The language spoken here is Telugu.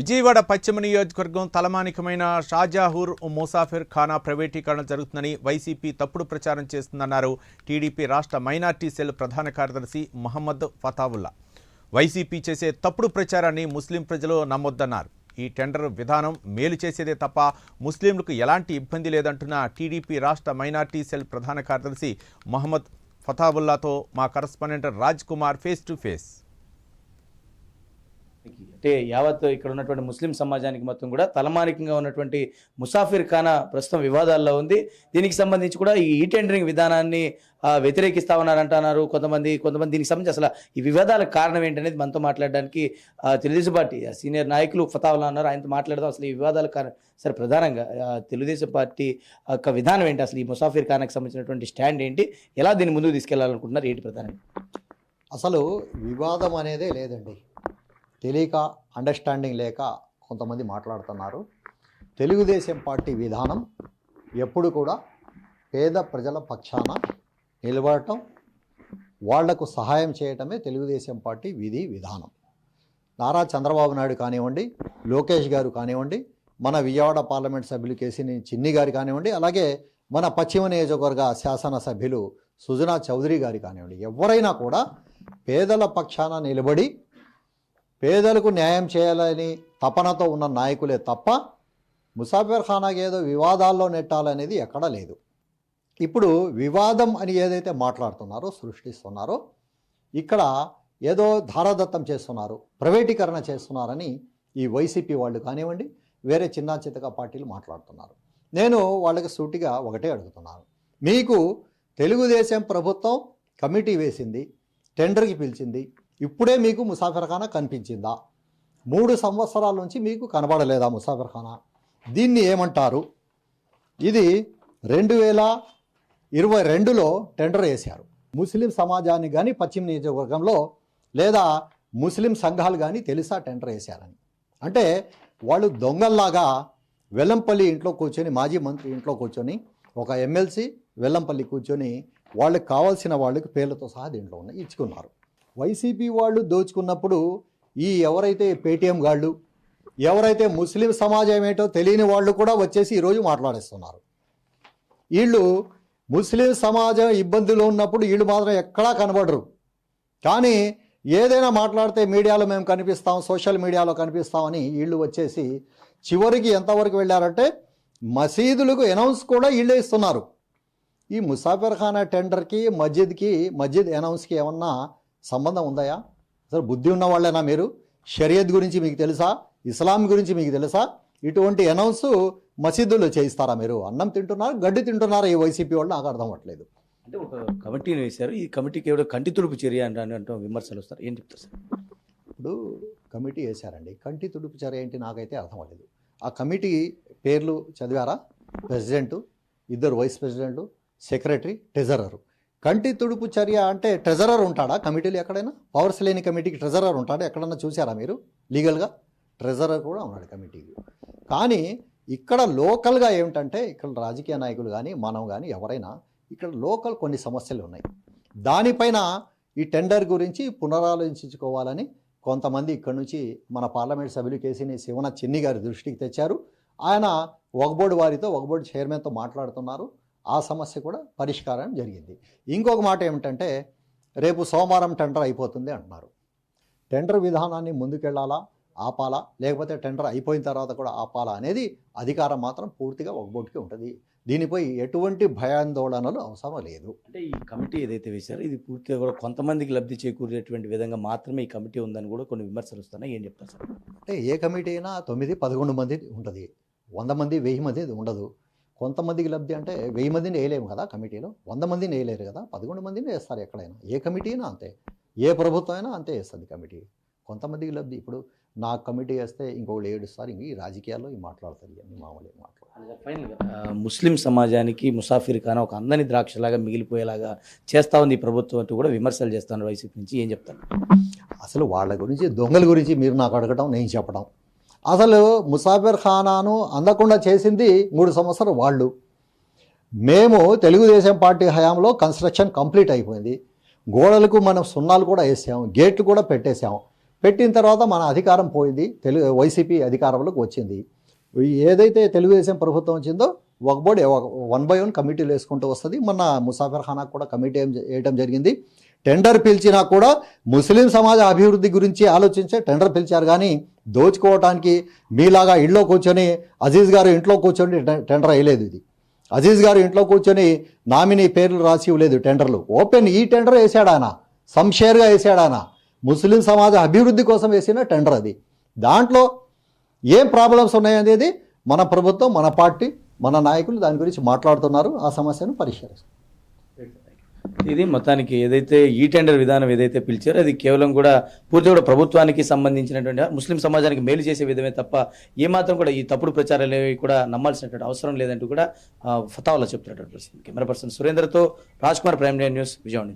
విజయవాడ పశ్చిమ నియోజకవర్గం తలమానికమైన షాజాహూర్ ముసాఫిర్ ఖానా ప్రైవేటీకరణ జరుగుతుందని వైసీపీ తప్పుడు ప్రచారం చేస్తుందన్నారు టీడీపీ రాష్ట్ర మైనార్టీ సెల్ ప్రధాన కార్యదర్శి మహమ్మద్ ఫతావుల్లా. వైసీపీ చేసే తప్పుడు ప్రచారాన్ని ముస్లిం ప్రజలు నమ్మొద్దన్నారు. ఈ టెండర్ విధానం మేలు చేసేదే తప్ప ముస్లింలకు ఎలాంటి ఇబ్బంది లేదంటున్న టీడీపీ రాష్ట్ర మైనార్టీ సెల్ ప్రధాన కార్యదర్శి మహమ్మద్ ఫతావుల్లాతో మా correspondent Raj Kumar face to face. అంటే యావత్ ఇక్కడ ఉన్నటువంటి ముస్లిం సమాజానికి మొత్తం కూడా తలమానికంగా ఉన్నటువంటి ముసాఫిర్ ఖానా ప్రస్తుతం వివాదాల్లో ఉంది. దీనికి సంబంధించి కూడా ఈ ఈ టెండరింగ్ విధానాన్ని వ్యతిరేకిస్తా వ్యతిరేకిస్తా ఉన్నారంటున్నారు కొంతమంది. కొంతమంది దీనికి సంబంధించి అసలు ఈ వివాదాలకు కారణం ఏంటనేది మనతో మాట్లాడడానికి తెలుగుదేశం పార్టీ ఆ, సీనియర్ నాయకులు ఫతావులా ఉన్నారు. ఆయనతో మాట్లాడదాం. అసలు ఈ వివాదాలకు కారణం సరే ప్రధానంగా తెలుగుదేశం పార్టీ యొక్క విధానం ఏంటి? అసలు ఈ ముసాఫిర్ ఖానాకి సంబంధించినటువంటి స్టాండ్ ఏంటి? ఎలా దీన్ని ముందుకు తీసుకెళ్ళాలనుకుంటున్నారు? ఏంటి ప్రధానంగా? అసలు వివాదం అనేదే లేదండి. తెలియక అండర్స్టాండింగ్ లేక కొంతమంది మాట్లాడుతున్నారు. తెలుగుదేశం పార్టీ విధానం ఎప్పుడు కూడా పేద ప్రజల పక్షాన నిలబడటం వాళ్ళకు సహాయం చేయటమే తెలుగుదేశం పార్టీ విధి విధానం. నారా చంద్రబాబు నాయుడు కానివ్వండి లోకేష్ గారు కానివ్వండి మన విజయవాడ పార్లమెంట్ సభ్యులు కేసీని చిన్ని గారు కానివ్వండి అలాగే మన పశ్చిమ నియోజకవర్గ శాసనసభ్యులు సుజనా చౌదరి గారు కానివ్వండి ఎవరైనా కూడా పేదల పక్షాన నిలబడి పేదలకు న్యాయం చేయాలని తపనతో ఉన్న నాయకులే తప్ప ముసాఫిర్ ఖానాకి ఏదో వివాదాల్లో నెట్టాలనేది ఎక్కడా లేదు. ఇప్పుడు వివాదం అని ఏదైతే మాట్లాడుతున్నారో సృష్టిస్తున్నారో ఇక్కడ ఏదో ధారాదత్తం చేస్తున్నారు ప్రైవేటీకరణ చేస్తున్నారని ఈ వైసీపీ వాళ్ళు కానివ్వండి వేరే చిన్న చితక పార్టీలు మాట్లాడుతున్నారు. నేను వాళ్ళకి సూటిగా ఒకటే అడుగుతున్నాను. మీకు తెలుగుదేశం ప్రభుత్వం కమిటీ వేసింది టెండర్కి పిలిచింది ఇప్పుడే మీకు ముసాఫిర్ఖానా కనిపించిందా? మూడు సంవత్సరాల నుంచి మీకు కనబడలేదా ముసాఫిర్ఖానా? దీన్ని ఏమంటారు? ఇది రెండు వేల ఇరవై రెండులో టెండర్ వేశారు. ముస్లిం సమాజానికి కానీ పశ్చిమ నియోజకవర్గంలో లేదా ముస్లిం సంఘాలు కానీ తెలుసా టెండర్ వేశారని? అంటే వాళ్ళు దొంగల్లాగా వెల్లంపల్లి ఇంట్లో కూర్చొని మాజీ మంత్రి ఇంట్లో కూర్చొని ఒక ఎమ్మెల్సీ వెల్లంపల్లి కూర్చొని వాళ్ళకి కావాల్సిన వాళ్ళకి పేర్లతో సహా దీంట్లో ఉన్నాయి ఇచ్చుకున్నారు. వైసీపీ వాళ్ళు దోచుకున్నప్పుడు ఈ ఎవరైతే పేటీఎం గాళ్ళు ఎవరైతే ముస్లిం సమాజం ఏంటో తెలియని వాళ్ళు కూడా వచ్చేసి ఈరోజు మాట్లాడేస్తున్నారు. వీళ్ళు ముస్లిం సమాజం ఇబ్బందులు ఉన్నప్పుడు వీళ్ళు మాత్రం ఎక్కడా కనబడరు. కానీ ఏదైనా మాట్లాడితే మీడియాలో మేము కనిపిస్తాం సోషల్ మీడియాలో కనిపిస్తామని వీళ్ళు వచ్చేసి చివరికి ఎంతవరకు వెళ్ళారంటే మసీదులకు అనౌన్స్ కూడా వీళ్ళే ఇస్తున్నారు. ఈ ముసాఫిర్ ఖానా టెండర్కి మస్జిద్కి మస్జిద్ అనౌన్స్కి ఏమన్నా సంబంధం ఉందాయా అసలు బుద్ధి ఉన్న వాళ్ళేనా మీరు? షరియత్ గురించి మీకు తెలుసా? ఇస్లాం గురించి మీకు తెలుసా? ఇటువంటి అనౌన్స్ మసీదుల్లో చేయిస్తారా మీరు? అన్నం తింటున్నారు గడ్డి తింటున్నారా ఈ వైసీపీ వాళ్ళు నాకు అర్థం అవ్వట్లేదు. అంటే ఒక కమిటీని వేశారు. ఈ కమిటీకి ఎవడో కంటి తుడుపు చర్య అంటే అంటూ విమర్శలు వస్తారు. ఏం చెప్తారు సార్? ఇప్పుడు కమిటీ వేశారండి. కంటి తుడుపు చర్య ఏంటి నాకైతే అర్థం అవ్వలేదు. ఆ కమిటీ పేర్లు చదివారా? ప్రెసిడెంట్ ఇద్దరు వైస్ ప్రెసిడెంట్ సెక్రటరీ ట్రెజరర్. కంటి తుడుపు చర్య అంటే ట్రెజరర్ ఉంటాడా? కమిటీలు ఎక్కడైనా? పవర్స్ లేని కమిటీకి ట్రెజరర్ ఉంటాడా? ఎక్కడన్నా చూసారా మీరు? లీగల్గా? ట్రెజరర్ కూడా ఉన్నాడు కమిటీకి. కానీ ఇక్కడ లోకల్గా ఏమిటంటే ఇక్కడ రాజకీయ నాయకులు కానీ మనం కానీ ఎవరైనా ఇక్కడ లోకల్ కొన్ని సమస్యలు ఉన్నాయి. దానిపైన ఈ టెండర్ గురించి పునరాలోచించుకోవాలని కొంతమంది ఇక్కడ నుంచి మన పార్లమెంట్ సభ్యులు కేసీని శివన చిన్ని గారి దృష్టికి తెచ్చారు. ఆయన ఒకబోర్డు వారితో ఒకబోర్డు చైర్మన్తో మాట్లాడుతున్నారు. ఆ సమస్య కూడా పరిష్కారం జరిగింది. ఇంకొక మాట ఏమిటంటే రేపు సోమవారం టెండర్ అయిపోతుంది అంటున్నారు. టెండర్ విధానాన్ని ముందుకెళ్ళాలా ఆపాలా లేకపోతే టెండర్ అయిపోయిన తర్వాత కూడా ఆపాలా అనేది అధికారం మాత్రం పూర్తిగా ఒక బోర్డుకి ఉంటుంది. దీనిపై ఎటువంటి భయాందోళనలు అవసరం లేదు. అంటే ఈ కమిటీ ఏదైతే వేశారో ఇది పూర్తిగా కూడా కొంతమందికి లబ్ధి చేకూరేటువంటి విధంగా మాత్రమే ఈ కమిటీ ఉందని కూడా కొన్ని విమర్శలు వస్తున్నాయి. ఏం చెప్తారు సార్? అంటే ఏ కమిటీ అయినా తొమ్మిది పదకొండు మంది ఉంటుంది. వంద మంది వెయ్యి మంది ఉండదు. కొంతమందికి లబ్ధి అంటే వెయ్యి మందిని వేయలేము కదా కమిటీలో? వంద మందిని వేయలేరు కదా? పదకొండు మందిని వేస్తారు ఎక్కడైనా. ఏ కమిటీ అయినా అంతే. ఏ ప్రభుత్వం అయినా అంతే వేస్తుంది కమిటీ. కొంతమందికి లబ్ధి. ఇప్పుడు నా కమిటీ వేస్తే ఇంకొకళ్ళు ఏడుస్తారు ఇంక ఈ రాజకీయాల్లో ఈ మాట్లాడతారు ఇవన్నీ మామూలు మాట్లాడతారు ముస్లిం సమాజానికి ముసాఫిర్ ఖానా ఒక అందని ద్రాక్షలాగా మిగిలిపోయేలాగా చేస్తా ఉంది ఈ ప్రభుత్వం అంటూ కూడా విమర్శలు చేస్తున్నారు వైసీపీ నుంచి. ఏం చెప్తారు? అసలు వాళ్ళ గురించి దొంగల గురించి మీరు నాకు అడగటం నేను చెప్పడం అసలు ముసాఫిర్ ఖానాను అందకుండా చేసింది మూడు సంవత్సరాలు వాళ్ళు. మేము తెలుగుదేశం పార్టీ హయాంలో కన్స్ట్రక్షన్ కంప్లీట్ అయిపోయింది. గోడలకు మనం సున్నాలు కూడా వేసాము గేట్లు కూడా పెట్టేశాము. పెట్టిన తర్వాత మన అధికారం పోయింది తెలుగు వైసీపీ అధికారంలోకి వచ్చింది. ఏదైతే తెలుగుదేశం ప్రభుత్వం వచ్చిందో ఒక బోర్డు వన్ బై వన్ కమిటీలు వేసుకుంటూ వస్తుంది. మన ముసాఫర్ ఖానాకు కూడా కమిటీ ఏం జరిగింది. టెండర్ పిలిచినా కూడా ముస్లిం సమాజ అభివృద్ధి గురించి ఆలోచించే టెండర్ పిలిచారు కానీ దోచుకోవటానికి మీలాగా ఇంట్లో కూర్చొని అజీజ్ గారు ఇంట్లో కూర్చొని టెండర్ వేయలేదు ఇది. అజీజ్ గారు ఇంట్లో కూర్చొని నామినీ పేర్లు రాసి ఇవ్వలేదు టెండర్లు. ఓపెన్ ఈ టెండర్ వేసాడానా సంషేర్గా వేసాడానా ముస్లిం సమాజ అభివృద్ధి కోసం వేసిన టెండర్ అది. దాంట్లో ఏం ప్రాబ్లమ్స్ ఉన్నాయనేది మన ప్రభుత్వం మన పార్టీ మన నాయకులు దాని గురించి మాట్లాడుతున్నారు. ఆ సమస్యను పరిష్కరిస్తారు. ఇది మొత్తానికి ఏదైతే ఈ టెండర్ విధానం ఏదైతే పిలిచారో అది కేవలం కూడా పూర్తి కూడా ప్రభుత్వానికి సంబంధించినటువంటి ముస్లిం సమాజానికి మేలు చేసే విధమే తప్ప ఏమాత్రం కూడా ఈ తప్పుడు ప్రచారాలు కూడా నమ్మాల్సినటువంటి అవసరం లేదంటూ కూడా ఆ, ఫతావాలో చెప్తున్నటువంటి పరిస్థితి. కెమెరా పర్సన్ సురేంద్రతో రాజ్ కుమార్ ప్రైమ్ న్యూస్ విజయవాడ